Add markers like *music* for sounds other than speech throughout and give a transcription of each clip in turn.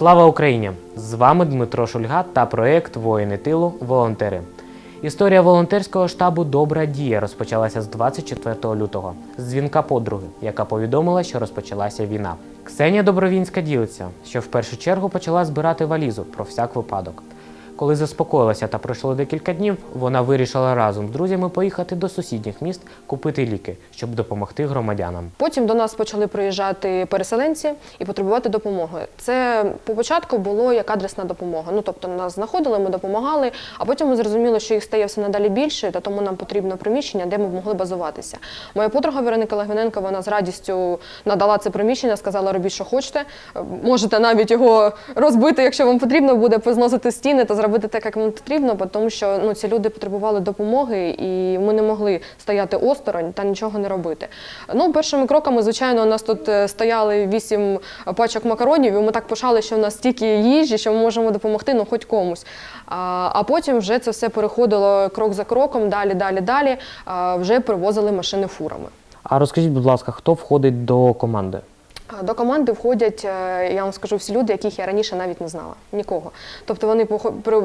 Слава Україні! З вами Дмитро Шульга та проєкт Воїни тилу Волонтери. Історія волонтерського штабу Добра дія розпочалася з 24 лютого з дзвінка подруги, яка повідомила, що розпочалася війна. Ксенія Добровінська ділиться, що в першу чергу почала збирати валізу про всяк випадок. Коли заспокоїлася та пройшло декілька днів, вона вирішила разом з друзями поїхати до сусідніх міст купити ліки, щоб допомогти громадянам. Потім до нас почали приїжджати переселенці і потребувати допомоги. Це по початку було як адресна допомога. Ну тобто нас знаходили, ми допомагали, а потім ми зрозуміли, що їх стає все надалі більше, та тому нам потрібно приміщення, де ми могли базуватися. Моя подруга Вероника Лагвиненко, вона з радістю надала це приміщення, сказала, робіть, що хочете. Можете навіть його розбити, якщо вам потрібно буде позносити стіни та зробити так, як вам потрібно, бо тому що ну ці люди потребували допомоги, і ми не могли стояти осторонь та нічого не робити. Ну, першими кроками, звичайно, у нас тут е, стояли вісім пачок макаронів, і ми так пишали, що в нас стільки їжі, що ми можемо допомогти, ну хоч комусь. А, а потім вже це все переходило крок за кроком, далі, далі, далі. Вже привозили машини фурами. А розкажіть, будь ласка, хто входить до команди? До команди входять, е, я вам скажу, всі люди, яких я раніше навіть не знала. Нікого. Тобто вони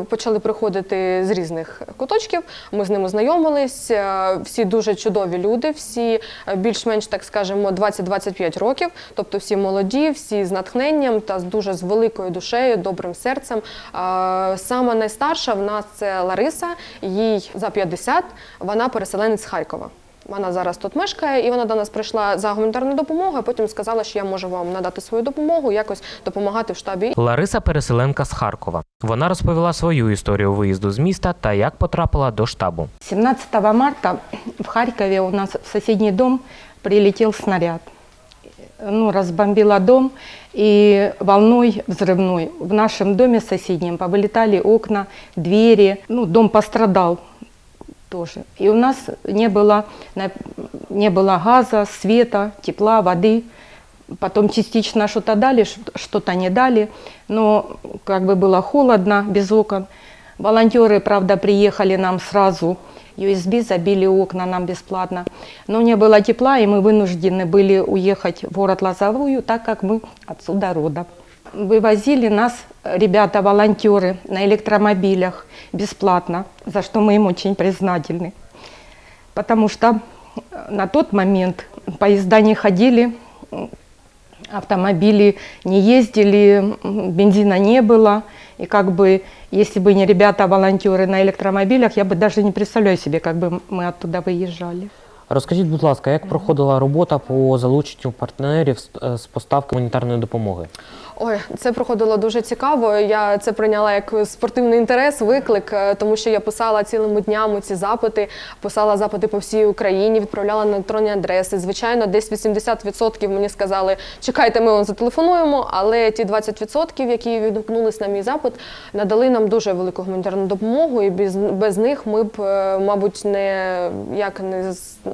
почали приходити з різних куточків. Ми з ними знайомились. е, Всі дуже чудові люди, всі е, більш-менш, так скажемо, 20-25 років. Тобто всі молоді, всі з натхненням та дуже з великою душею, добрим серцем. А, Сама найстарша в нас це Лариса, їй за 50, вона переселенець з Харкова. Вона зараз тут мешкає, і вона до нас прийшла за гуманітарну допомогу, а потім сказала, що я можу вам надати свою допомогу, якось допомагати в штабі. Лариса переселенка з Харкова. Вона розповіла свою історію виїзду з міста та як потрапила до штабу. 17 марта в Харькове у нас в соседний дом прилетел снаряд. Ну, разбомбила дом, и волной взрывной в нашем доме соседнем повылетали окна, двери. Ну, дом пострадал тоже. И у нас не было, не было газа, света, тепла, воды. Потом частично что-то дали, что-то не дали. Но как бы было холодно, без окон. Волонтеры, правда, приехали нам сразу. USB забили окна нам бесплатно. Но не было тепла, и мы вынуждены были уехать в город Лозовую, так как мы отсюда родом Вывозили нас ребята, волонтеры, на электромобилях бесплатно, за что мы им очень признательны. Потому что на тот момент поезда не ходили, автомобили не ездили, м, бензина не было. И как бы, если бы не ребята-волонтеры на электромобилях, я бы даже не представляю себе, как бы мы оттуда выезжали. Розкажіть, будь ласка, як проходила робота по залученню партнерів з- е, з поставки гуманітарної допомоги? Ой, це проходило дуже цікаво. Я це прийняла як спортивний інтерес, виклик, е, тому що я писала цілими днями ці запити, писала запити по всій Україні, відправляла на електронні адреси. Звичайно, десь 80% мені сказали, чекайте, ми вам зателефонуємо. Але ті 20%, які відгукнулись на мій запит, надали нам дуже велику гуманітарну допомогу, і без, без них ми б, е, мабуть, не як не ну,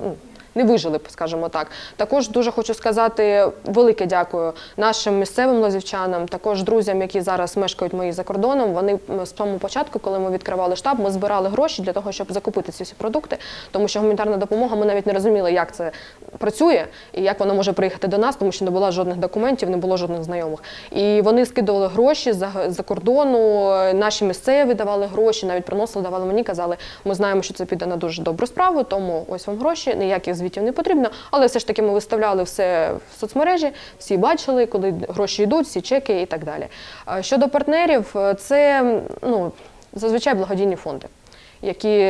не вижили б, скажімо так. Також дуже хочу сказати велике дякую нашим місцевим лозівчанам, також друзям, які зараз мешкають мої за кордоном. Вони з самого початку, коли ми відкривали штаб, ми збирали гроші для того, щоб закупити ці всі продукти, тому що гуманітарна допомога, ми навіть не розуміли, як це працює і як вона може приїхати до нас, тому що не було жодних документів, не було жодних знайомих. І вони скидували гроші за, за кордону, наші місцеві давали гроші, навіть приносили, давали мені, казали, ми знаємо, що це піде на дуже добру справу, тому ось вам гроші, ніяких звітів не потрібно. Але все ж таки ми виставляли все в соцмережі, всі бачили, коли гроші йдуть, всі чеки і так далі. Щодо партнерів, це ну, зазвичай благодійні фонди. Які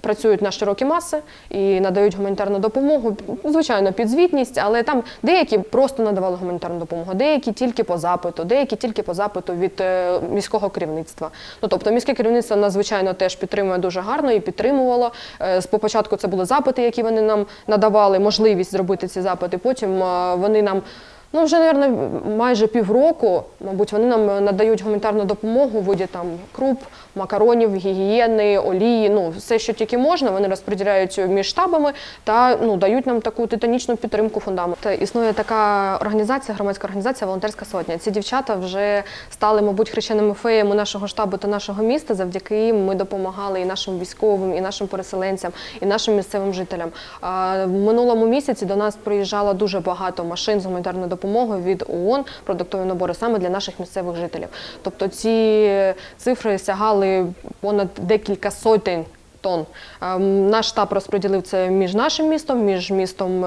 працюють на широкі маси і надають гуманітарну допомогу, звичайно, під звітність, але там деякі просто надавали гуманітарну допомогу, деякі тільки по запиту, деякі тільки по запиту від е, міського керівництва. Ну тобто міське керівництво нас, звичайно, теж підтримує дуже гарно і підтримувало. Е, З початку це були запити, які вони нам надавали, можливість зробити ці запити. Потім е, вони нам. Ну, вже, мабуть, майже півроку, мабуть, вони нам надають гуманітарну допомогу у виді там круп, макаронів, гігієни, олії, ну все, що тільки можна, вони розподіляють між штабами та ну дають нам таку титанічну підтримку фундаменту. Існує така організація, громадська організація Волонтерська сотня. Ці дівчата вже стали, мабуть, хрещеними феями нашого штабу та нашого міста. Завдяки їм ми допомагали і нашим військовим, і нашим переселенцям, і нашим місцевим жителям. В минулому місяці до нас приїжджало дуже багато машин з гуманітарною допомогою від ООН продуктові набори саме для наших місцевих жителів. Тобто ці цифри сягали понад декілька сотень тонн. Ем, Наш штаб розподілив це між нашим містом, між містом.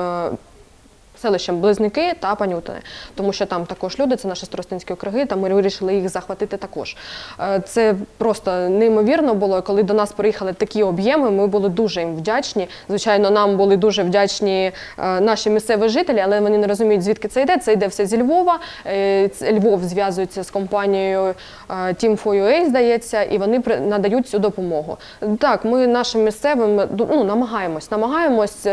Селищем Близнюки та Панютине, тому що там також люди, це наші старостинські округи, та ми вирішили їх захватити також. Е, Це просто неймовірно було. Коли до нас приїхали такі об'єми, ми були дуже їм вдячні. Звичайно, нам були дуже вдячні е, наші місцеві жителі, але вони не розуміють, звідки це йде. Це йде все зі Львова. Е, Львов зв'язується з компанією Team 4UA, здається, і вони надають цю допомогу. Так, ми нашим місцевим ну, намагаємось, намагаємось.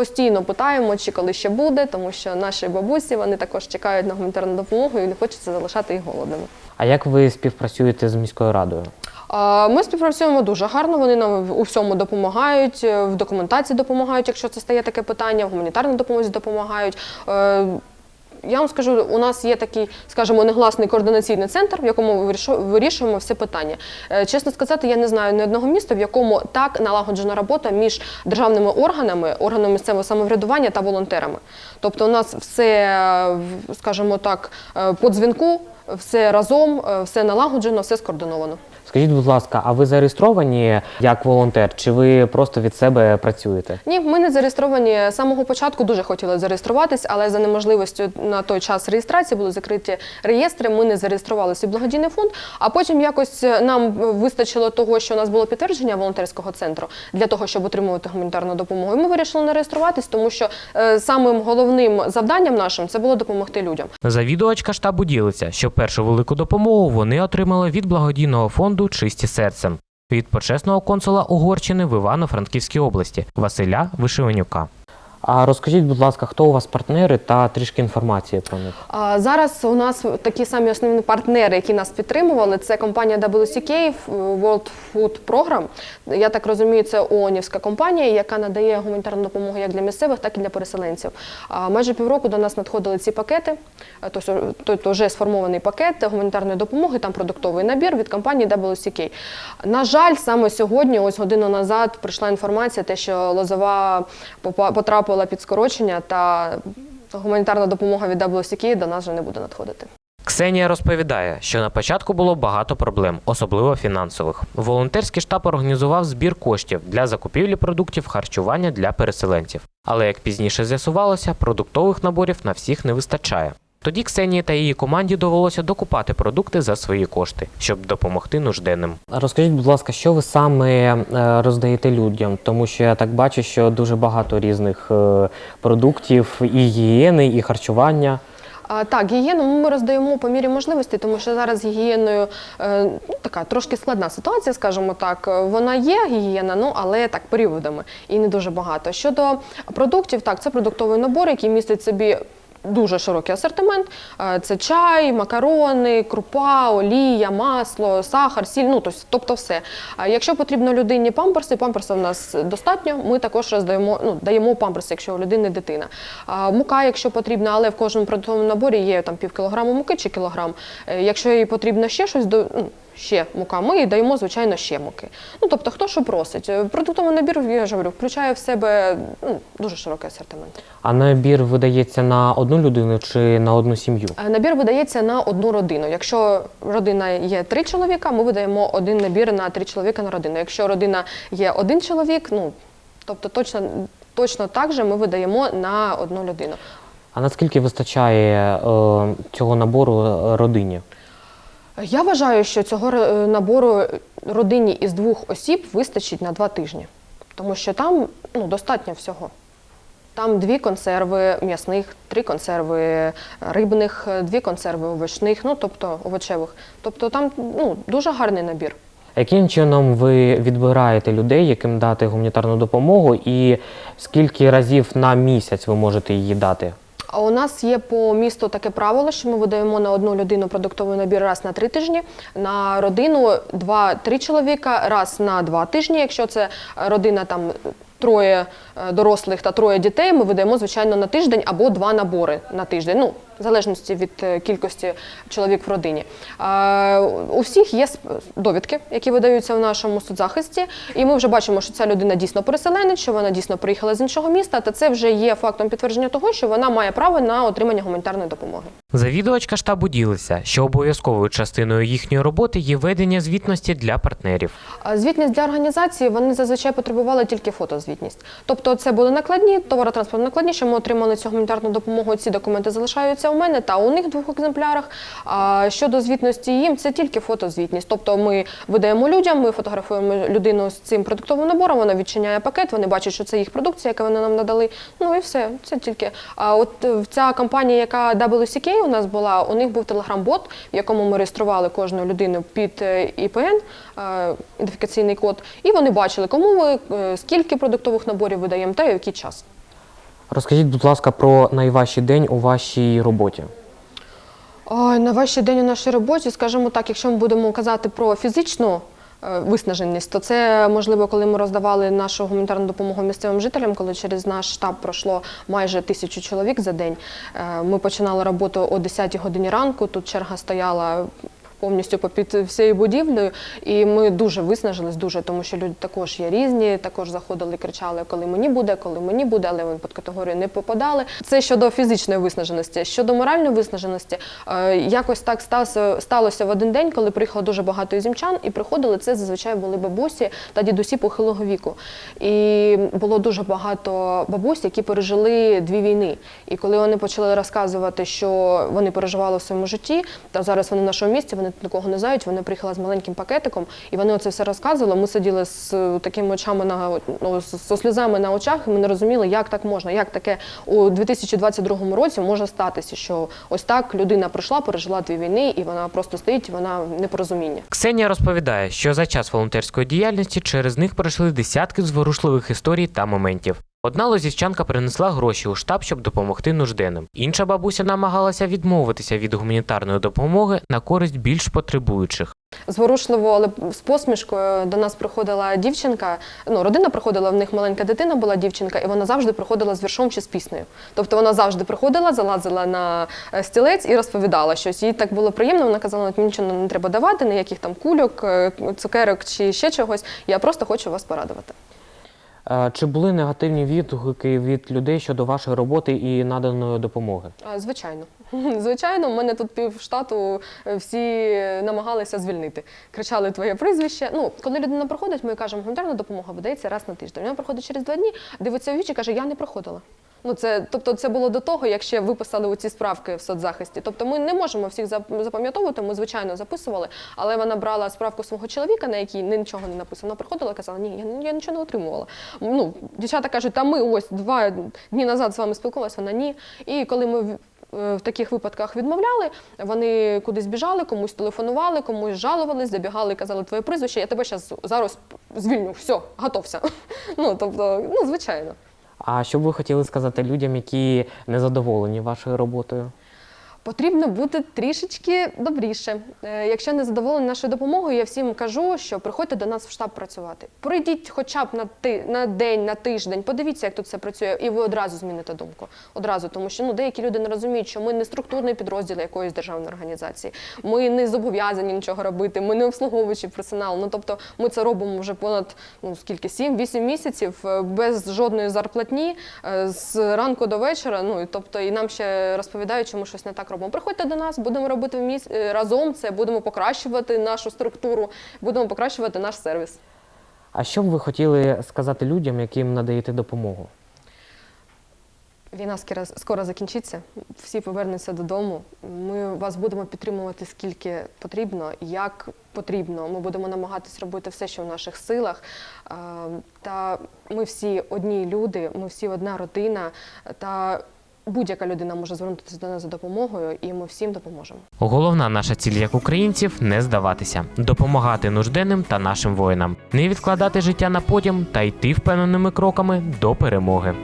Е, Постійно питаємо, чи коли ще буде, тому що наші бабусі вони також чекають на гуманітарну допомогу і не хочеться залишати їх голодними. А як ви співпрацюєте з міською радою? Ми співпрацюємо дуже гарно. Вони нам у всьому допомагають, е, в документації допомагають, якщо це стає таке питання, в гуманітарній допомозі допомагають. Я вам скажу, у нас є такий, скажімо, негласний координаційний центр, в якому ми вирішу- вирішуємо все питання. Е, Чесно сказати, я не знаю ні одного міста, в якому так налагоджена робота між державними органами, органами місцевого самоврядування та волонтерами. Тобто, у нас все, е, скажімо так, е, по дзвінку, все разом, все налагоджено, все скоординовано. Скажіть, будь ласка, а ви зареєстровані як волонтер, чи ви просто від себе працюєте? Ні, ми не зареєстровані з самого початку. Дуже хотіли зареєструватись, але за неможливістю на той час реєстрації були закриті реєстри. Ми не зареєструвалися в благодійний фонд. А потім якось нам вистачило того, що у нас було підтвердження волонтерського центру для того, щоб отримувати гуманітарну допомогу. І ми вирішили не реєструватись, тому що е, самим головним завданням нашим це було допомогти людям. Завідувачка штабу ділиться, що першу велику допомогу вони отримали від благодійного фонду Чисті серцем від почесного консула Угорщини в Івано-Франківській області Василя Вишиванюка. А розкажіть, будь ласка, хто у вас партнери та трішки інформації про них? А Зараз у нас такі самі основні партнери, які нас підтримували. Це компанія WCK World Food Program. Я так розумію, це ООНівська компанія, яка надає гуманітарну допомогу як для місцевих, так і для переселенців. А Майже півроку до нас надходили ці пакети. Тобто тобто вже сформований пакет гуманітарної допомоги, там продуктовий набір від компанії WCK. На жаль, саме сьогодні, ось годину назад, прийшла інформація, те, що Лозова потрапила під скорочення та гуманітарна допомога від WCK до нас вже не буде надходити. Ксенія розповідає, що на початку було багато проблем, особливо фінансових. Волонтерський штаб організував збір коштів для закупівлі продуктів харчування для переселенців. Але як пізніше з'ясувалося, продуктових наборів на всіх не вистачає. Тоді Ксенії та її команді довелося докупати продукти за свої кошти, щоб допомогти нужденним. Розкажіть, будь ласка, що ви саме е, роздаєте людям? Тому що я так бачу, що дуже багато різних е, продуктів і гігієни, і харчування. Так, гігієну ми роздаємо по мірі можливості, тому що зараз гігієною е, ну, така трошки складна ситуація, скажімо так. Вона є гігієна, ну але так періодами і не дуже багато. Щодо продуктів, так, це продуктовий набор, який містить собі. Дуже широкий асортимент. Е, Це чай, макарони, крупа, олія, масло, сахар, сіль, ну тось- тобто все. Якщо потрібно людині памперси, памперси у нас достатньо. Ми також роздаємо, ну даємо памперси, якщо у людини дитина. Мука, якщо потрібна, але в кожному продуктовому наборі є там пів кілограму муки чи кілограм. Е, Якщо їй потрібно ще щось, ну, ще мука, ми їй даємо звичайно ще муки. Ну тобто, хто що просить. Е, Продуктовий набір, я ж говорю, включає в себе ну, дуже широкий асортимент. А набір видається на одну людину чи на одну сім'ю? Е, Набір видається на одну родину. Якщо родина є три чоловіка, ми видаємо один набір на три чоловіка на родину. Якщо родина є один чоловік, ну тобто точно, точно так же ми видаємо на одну людину. А наскільки вистачає е, цього набору е, родині? Я вважаю, що цього е, набору родині із двох осіб вистачить на два тижні, тому що там ну, достатньо всього. Там дві консерви м'ясних, три консерви рибних, дві консерви овочних, ну тобто овочевих. Тобто там ну, дуже гарний набір. Яким чином ви відбираєте людей, яким дати гуманітарну допомогу, і скільки разів на місяць ви можете її дати? У нас є по місту таке правило, що ми видаємо на одну людину продуктовий набір раз на три тижні, на родину два-три чоловіка раз на два тижні. Якщо це родина там троє е, дорослих та троє дітей, ми видаємо звичайно на тиждень або два набори на тиждень. Ну в залежності від е, кількості чоловік в родині. У всіх є довідки, які видаються в нашому судзахисті, і ми вже бачимо, що ця людина дійсно переселенець, що вона дійсно приїхала з іншого міста, та це вже є фактом підтвердження того, що вона має право на отримання гуманітарної допомоги. Завідувачка штабу ділиться, що обов'язковою частиною їхньої роботи є ведення звітності для партнерів. Звітність для організації вони зазвичай потребували тільки фотозвітність. Тобто, це були накладні, товаротранспортні накладні, що ми отримали цю гуманітарну допомогу. Ці документи залишаються у мене та у них двох екземплярах. А щодо звітності їм, це тільки фотозвітність. Тобто, ми видаємо людям, ми фотографуємо людину з цим продуктовим набором, вона відчиняє пакет, вони бачать, що це їх продукція, яку вони нам надали. Ну і все, це тільки. А от е, ця компанія, яка WCK у нас була, у них був телеграм-бот, в якому ми реєстрували кожну людину під е, ІПН, е, ідентифікаційний код, і вони бачили, кому ми скільки продуктових наборів видаємо та в який час. Розкажіть, будь ласка, про найважчий день у вашій роботі. Ой, на важчий день у нашій роботі, скажімо так, якщо ми будемо казати про фізичну е, виснаженість, то це можливо, коли ми роздавали нашу гуманітарну допомогу місцевим жителям, коли через наш штаб пройшло майже тисячу чоловік за день. Е, Ми починали роботу о 10 годині ранку. Тут черга стояла. Повністю попід всією будівлею, і ми дуже виснажились, дуже, тому що люди також є різні, також заходили, кричали, коли мені буде, коли мені буде, але вони під категорію не попадали. Це щодо фізичної виснаженості. Щодо моральної виснаженості, е, якось так сталося, сталося в один день, коли приїхало дуже багато ізімчан, і приходили це зазвичай були бабусі та дідусі похилого віку. І було дуже багато бабусь, які пережили дві війни. І коли вони почали розказувати, що вони переживали в своєму житті, та зараз вони в нашому місті, вони нікого не знають, вони приїхали з маленьким пакетиком, і вони оце все розказували. Ми сиділи з е, такими очами на ну, з сльозами на очах, і ми не розуміли, як так можна, як таке у 2022 році може статися, що ось так людина прийшла, пережила дві війни, і вона просто стоїть, вона в непорозумінні. Ксенія розповідає, що за час волонтерської діяльності через них пройшли десятки зворушливих історій та моментів. Одна лозівчанка принесла гроші у штаб, щоб допомогти нужденним. Інша бабуся намагалася відмовитися від гуманітарної допомоги на користь більш потребуючих. Зворушливо, але з посмішкою до нас приходила дівчинка. Ну, родина приходила, в них маленька дитина була дівчинка, і вона завжди приходила з віршом чи з піснею. Тобто вона завжди приходила, залазила на е, стілець і розповідала щось. Їй так було приємно. Вона казала, мені нічого не треба давати, ніяких там кульок, е, цукерок чи ще чогось. Я просто хочу вас порадувати. Е, Чи були негативні відгуки від людей щодо вашої роботи і наданої допомоги? Звичайно, *laughs* звичайно, в мене тут пів штату е, всі намагалися звільнити. Кричали твоє прізвище. Ну, коли людина проходить, ми кажемо, гуманітарна допомога видається раз на тиждень. Вона проходить через два дні, дивиться в вічі, каже, я не проходила. Ну, це, тобто, це було до того, як ще виписали оці справки в соцзахисті. Тобто, ми не можемо всіх запам'ятовувати. Ми звичайно записували, але вона брала справку свого чоловіка, на якій нічого не написано. Вона приходила казала, ні, я, я нічого не отримувала. Ну, дівчата кажуть, та ми ось два дні назад з вами спілкувалися, вона ні. І коли ми в- е, таких випадках відмовляли, вони кудись біжали, комусь телефонували, комусь жалувались, забігали, і казали твоє прізвище, я тебе зараз звільню, все, готовся. *laughs* Ну, тобто, ну, звичайно. А що б ви хотіли сказати людям, які не задоволені вашою роботою? Потрібно бути трішечки добріше. Е, Якщо не задоволені нашою допомогою, я всім кажу, що приходьте до нас в штаб працювати. Прийдіть хоча б на ти на день, на тиждень, подивіться, як тут все працює, і ви одразу зміните думку. Одразу, тому що ну деякі люди не розуміють, що ми не структурний підрозділ якоїсь державної організації. Ми не зобов'язані нічого робити, ми не обслуговуючий персонал. Ну тобто, ми це робимо вже понад ну скільки 7-8 місяців е, без жодної зарплатні е, з ранку до вечора. Ну і тобто, і нам ще розповідають, що ми щось не так робимо. Приходьте до нас, будемо робити міс... е, разом це, будемо покращувати нашу структуру, будемо покращувати наш сервіс. А що б ви хотіли сказати людям, яким надаєте допомогу? Війна скоро, закінчиться, всі повернуться додому. Ми вас будемо підтримувати скільки потрібно, як потрібно. Ми будемо намагатись робити все, що в наших силах. Е, Та ми всі одні люди, ми всі одна родина. Та будь-яка людина може звернутися до нас за допомогою, і ми всім допоможемо. Головна наша ціль як українців не здаватися, допомагати нужденним та нашим воїнам, не відкладати життя на потім та йти впевненими кроками до перемоги.